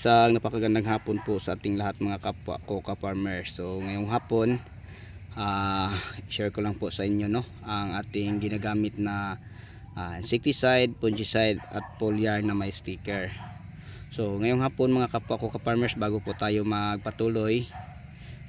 Isang napakagandang hapon po sa ating lahat mga kapwa ko ka-farmers. So ngayong hapon, ah share ko lang po sa inyo no ang ating ginagamit na ah, insecticide, fungicide at foliar na may sticker. So ngayong hapon mga kapwa ko ka-farmers bago po tayo magpatuloy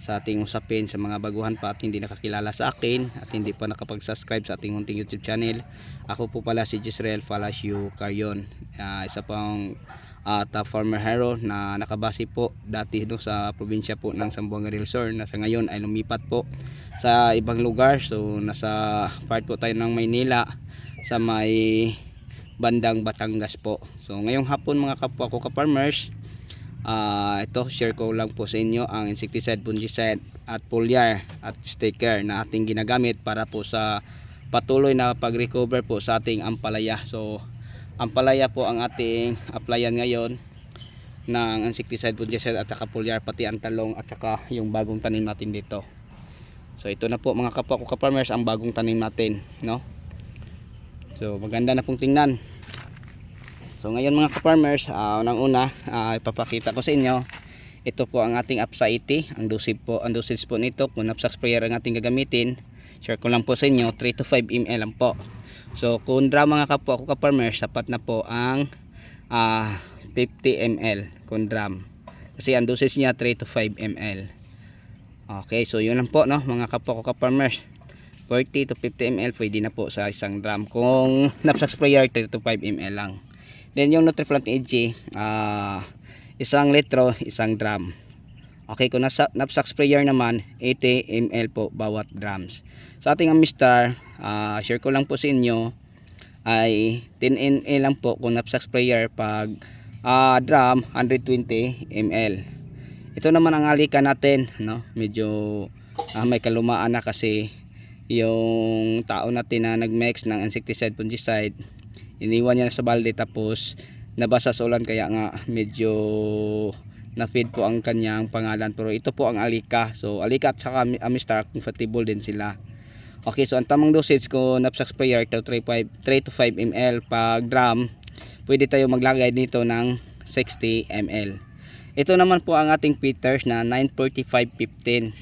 sa ating usapin sa mga baguhan pa at hindi nakakilala sa akin at hindi pa nakapag-subscribe sa ating munting YouTube channel. Ako po pala si Jisrael Falasio Carrion. Ah, isa pang ah, top farmer hero na nakabase po dati no, sa probinsya po ng Zamboanga del Sur na sa ngayon ay lumipat po sa ibang lugar. So nasa part po tayo ng Maynila sa may bandang Batangas po. So ngayong hapon mga kapwa ko ka-farmers, Ah, ito share ko lang po sa inyo ang insecticide, fungicide at foliar at sticker na ating ginagamit para po sa patuloy na pag-recover po sa ating ampalaya. So, ampalaya po ang ating applyan ngayon ng insecticide, fungicide at saka foliar pati ang talong at saka yung bagong tanim natin dito. So, ito na po mga kapwa ko ka-farmers ang bagong tanim natin, no? So, maganda na pong tingnan. So ngayon mga ka-farmers, uh, unang-una ah, ipapakita ko sa inyo ito po ang ating Apsa 80, ang dosage po, ang dosage po nito kung Apsa sprayer ang ating gagamitin. Share ko lang po sa inyo 3 to 5 ml lang po. So kung drum mga kapwa ko ka-farmers, sapat na po ang ah, 50 ml kung drum. Kasi ang dosage niya 3 to 5 ml. Okay, so yun lang po no mga kapwa ko ka-farmers. 40 to 50 ml pwede na po sa isang drum. Kung Napsa sprayer 3 to 5 ml lang. Then yung Nutriplant AG, ah isang litro, isang drum. Okay, kung nasa knapsack sprayer naman, 80 ml po bawat drums. Sa ating Amistar, ah share ko lang po sa inyo, ay 10 ml lang po kung knapsack sprayer pag ah, drum 120 ml. Ito naman ang alika natin, no? Medyo ah, may kalumaan na kasi yung tao natin na nagmix ng insecticide, fungicide, iniwan niya sa balde tapos nabasa sa ulan kaya nga medyo na-feed po ang kanyang pangalan. Pero ito po ang alika. So alika at saka Ami- amistar compatible din sila. Okay so ang tamang dosage ko knapsack sprayer ito 3, 5, 3 to 5 ml pag drum pwede tayo maglagay nito ng 60 ml ito naman po ang ating Peters na 945.15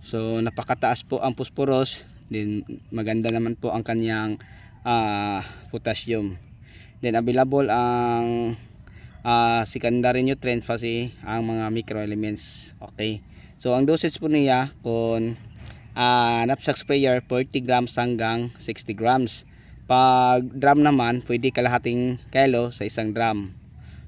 so napakataas po ang phosphorus din maganda naman po ang kanyang ah, potassium. Then available ang ah, secondary nutrient kasi ang mga microelements. Okay. So ang dosage po niya kung ah, knapsack sprayer 40 grams hanggang 60 grams. Pag drum naman, pwede kalahating kilo sa isang drum.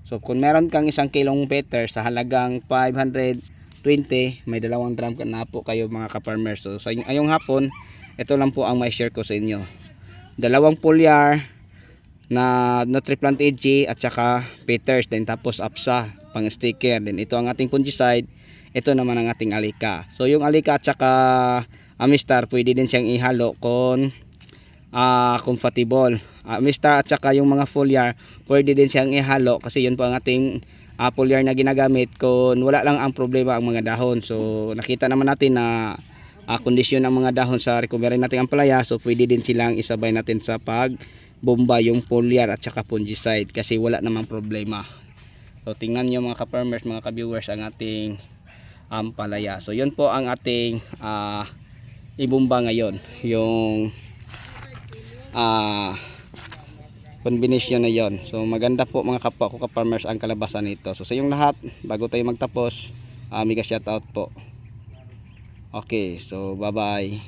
So kung meron kang isang kilong better sa halagang 520, may dalawang drum ka na po kayo mga ka-farmers. So sa ayong hapon, ito lang po ang may share ko sa inyo dalawang foliar na Nutriplant AG at saka Peters din tapos Apsa pang sticker. Din ito ang ating fungicide ito naman ang ating alika. So yung alika at saka Amistar pwede din siyang ihalo kung ah, compatible. Amistar at saka yung mga foliar pwede din siyang ihalo kasi yun po ang ating ah, foliar na ginagamit kung wala lang ang problema ang mga dahon. So nakita naman natin na uh, kondisyon ng mga dahon sa recovery natin ang palaya. So pwede din silang isabay natin sa pag bomba yung foliar at saka fungicide kasi wala namang problema. So tingnan nyo mga ka-farmers mga ka-viewers ang ating ampalaya so yun po ang ating ah, ibumba ngayon. Yung ah combination na yon so maganda po mga kapwa ko ka-farmers ang kalabasan nito. So sa yung lahat bago tayo magtapos uh, mega shoutout po Okay, so bye-bye.